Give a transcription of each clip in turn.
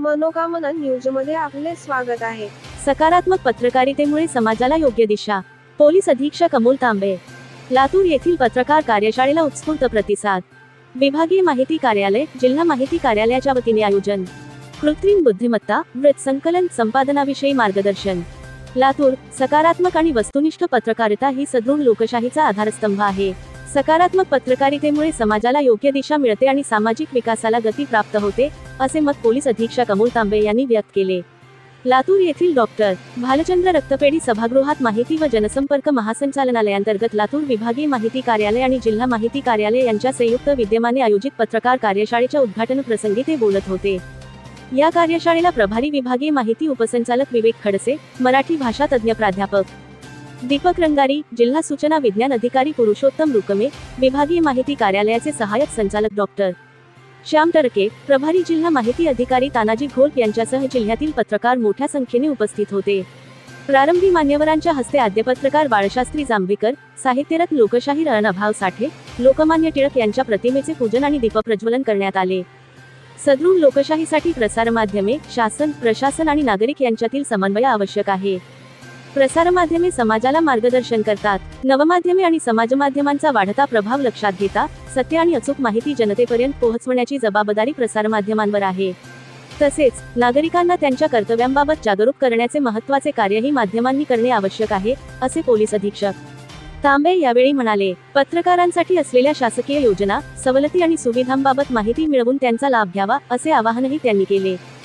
मनोकामना न्यूजमध्ये आपले स्वागत आहे. सकारात्मक पत्रकारितेमुळे समाजाला योग्य दिशा. पोलीस अधीक्षक अमोल तांबे. लातूर येथील पत्रकार कार्यशाळेला उत्स्फूर्त प्रतिसाद. विभागीय माहिती कार्यालय जिल्हा माहिती कार्यालयाच्या वतीने आयोजन. कृत्रिम बुद्धिमत्ता वृत्त संकलन संपादनाविषयी मार्गदर्शन. लातूर सकारात्मक आणि वस्तुनिष्ठ पत्रकारिता ही सदृढ लोकशाहीचा आधारस्तंभ आहे. सकारात्मक पत्रकारितेमुळे समाजाला योग्य दिशा मिळते आणि सामाजिक विकासाला गती प्राप्त होते असे मत पोलीस अधीक्षक अमोल तांबे यांनी व्यक्त केले. लातूर येथील डॉक्टर भालचंद्र रक्तपेढी सभागृहात माहिती व जनसंपर्क महासंचालनालयांतर्गत लातूर विभागीय माहिती कार्यालय आणि जिल्हा माहिती कार्यालय यांच्या संयुक्त विद्यमाने आयोजित पत्रकार कार्यशाळेच्या उद्घाटन प्रसंगी ते बोलत होते. या कार्यशाळेला प्रभारी विभागीय माहिती उपसंचालक विवेक खडसे मराठी भाषा तज्ज्ञ प्राध्यापक दीपक रंगारी जिल्हा सूचना विज्ञान अधिकारी पुरुषोत्तम रुकमे विभागीय माहिती कार्यालयाचे सहाय्यक संचालक डॉक्टर श्याम टरके प्रभारी जिल्हा माहिती अधिकारी तानाजी घोलप यांच्यासह जिल्ह्यातील पत्रकार मोठ्या संख्येने उपस्थित होते. प्रारंभी मान्यवरांच्या हस्ते आद्यपत्रकार बाळशास्त्री जांभेकर साहित्यरथ लोकशाहीर अणभाव साठे लोकमान्य टिळक यांच्या प्रतिमेचे पूजन आणि दीपप्रज्वलन करण्यात आले. सदृढ लोकशाहीसाठी प्रसारमाध्यमे शासन प्रशासन आणि नागरिक यांच्यातील समन्वय आवश्यक आहे. प्रसारमाध्यमे समाजाला मार्गदर्शन करतात. नवमाध्यमे आणि समाजमाध्यमांचा वाढता प्रभाव लक्षात घेता सत्य आणि अचूक माहिती जनतेपर्यंत पोहोचवण्याची जबाबदारी प्रसारमाध्यमांवर आहे. तसेच नागरिकांना त्यांच्या कर्तव्यांबाबत जागरूक करण्याचे महत्त्वाचे कार्यही माध्यमांनी करणे आवश्यक आहे असे पोलीस अधीक्षक तांबे यावेळी म्हणाले. पत्रकारांसाठी असलेल्या शासकीय योजना सवलती आणि सुविधांबाबत माहिती मिळवून त्यांचा लाभ घ्यावा असे आवाहनही त्यांनी केले.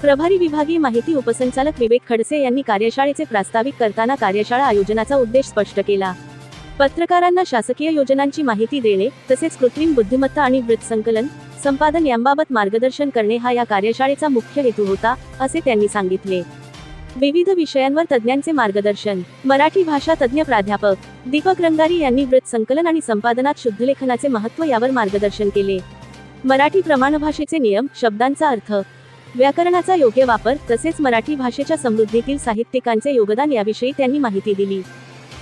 प्रभारी विभागीय माहिती उपसंचालक विवेक खडसे यांनी कार्यशाळेचे प्रास्ताविक करताना कार्यशाळा आयोजनाचा उद्देश स्पष्ट केला. पत्रकारांना शासकीय योजनांची माहिती देणे तसेच कृत्रिम बुद्धिमत्ता आणि वृत्त संकलन संपादन यांबाबत मार्गदर्शन करणे हा या कार्यशाळेचा मुख्य हेतू होता असे त्यांनी सांगितले. विविध विषयांवर तज्ज्ञांचे मार्गदर्शन. मराठी भाषा तज्ज्ञ प्राध्यापक दीपक रंगारी यांनी वृत्त संकलन आणि संपादनात शुद्धलेखनाचे महत्त्व यावर मार्गदर्शन केले. मराठी प्रमाणभाषेचे नियम शब्दांचा अर्थ व्याकरणाचा योग्य वापर तसेच मराठी भाषेच्या समृद्धीतील साहित्यिकांचे योगदान याविषयी त्यांनी माहिती दिली.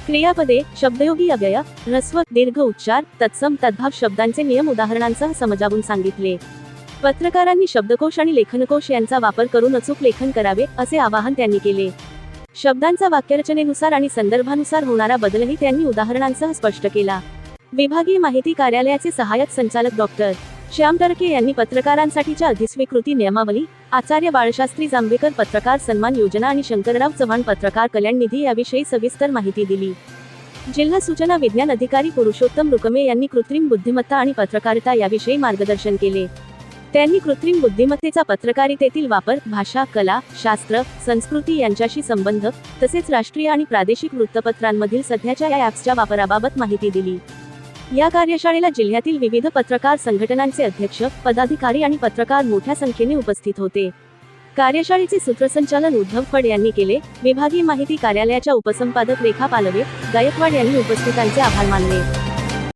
क्रियापदे शब्दयोगी अव्यय ह्रस्व दीर्घ उच्चार तत्सम तद्भाव शब्दांचे नियम उदाहरणांसह समजावून सांगितले. पत्रकारांनी शब्दकोश आणि लेखनकोश यांचा वापर करून अचूक लेखन करावे असे आवाहन त्यांनी केले. शब्दांचा वाक्यरचनेनुसार आणि संदर्भानुसार होणारा बदलही त्यांनी उदाहरणांसह स्पष्ट केला. विभागीय माहिती कार्यालयाचे सहाय्यक संचालक डॉक्टर. श्याम टर्के यांनी पत्रकारांसाठीच्या अधिस्वीकृती नियमावली आचार्य बाळशास्त्री जांभेकर पत्रकार सन्मान योजना आणि शंकरराव चव्हाण पत्रकार कल्याण निधी याविषयी सविस्तर माहिती दिली. जिल्हा सूचना विज्ञान अधिकारी पुरुषोत्तम रुकमे यांनी कृत्रिम बुद्धिमत्ता आणि पत्रकारिता याविषयी मार्गदर्शन केले. त्यांनी कृत्रिम बुद्धिमत्तेचा पत्रकारितेतील वापर भाषा कला शास्त्र संस्कृती यांच्याशी संबंध तसेच राष्ट्रीय आणि प्रादेशिक वृत्तपत्रांमधील सध्याच्या या ॲप्सच्या वापराबाबत माहिती दिली. या कार्यशाळेला जिल्ह्यातील विविध पत्रकार संघटनांचे अध्यक्ष पदाधिकारी आणि पत्रकार मोठ्या संख्येने उपस्थित होते. कार्यशाळेचे सूत्रसंचालन उद्धव फड यांनी केले. विभागीय माहिती कार्यालयाच्या उपसंपादक रेखा पालवे गायकवाड यांनी उपस्थितांचे आभार मानले.